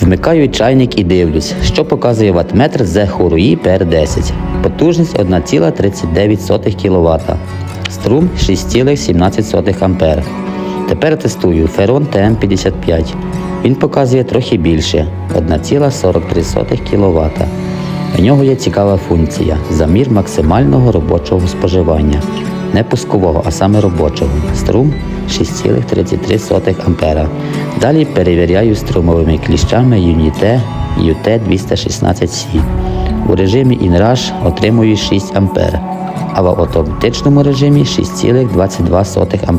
Вмикаю чайник і дивлюсь, що показує ватметр з Хуруї PR10. Потужність 1,39 кВт. Струм 6,17 А. Тепер тестую Ferron TM55. Він показує трохи більше 1,43 кВт. У нього є цікава функція замір максимального робочого споживання. Не пускового, а саме робочого. Струм 6,33 А. Далі перевіряю струмовими кліщами Unite UT216C. У режимі InRush отримую 6 А, а в автоматичному режимі 6,22 А.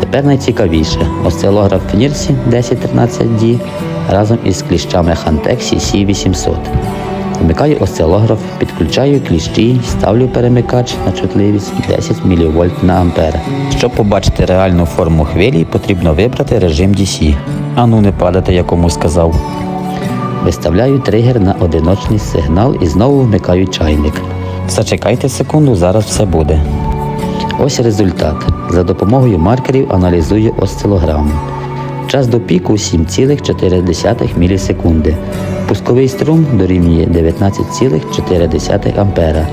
Тепер найцікавіше осцилограф Фнірсі 1013D разом із кліщами Hantex CC800. Вмикаю осцилограф, підключаю кліщі, ставлю перемикач на чутливість 10 мВ на ампер. Щоб побачити реальну форму хвилі, потрібно вибрати режим DC. Ану не падати, я кому сказав. Виставляю тригер на одиночний сигнал і знову вмикаю чайник. Зачекайте секунду, зараз все буде. Ось результат. За допомогою маркерів аналізую осцилограму. Час до піку 7,4 мілісекунди. Пусковий струм дорівнює 19,4 А.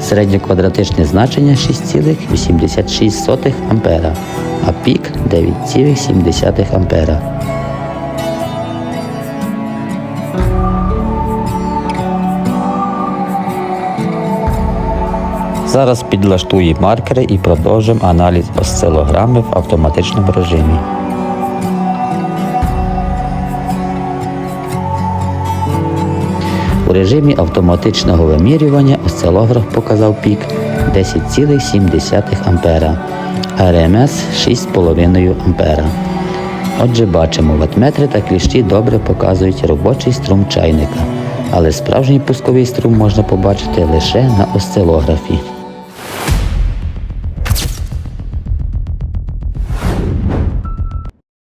Середньоквадратичне значення 6,86 А, а пік 9,7 А. Зараз підлаштую маркери і продовжимо аналіз осцилограми в автоматичному режимі. У режимі автоматичного вимірювання осцилограф показав пік 10,7 А, РМС 6,5 А. Отже, бачимо, ватметри та кліщі добре показують робочий струм чайника, але справжній пусковий струм можна побачити лише на осцилографі.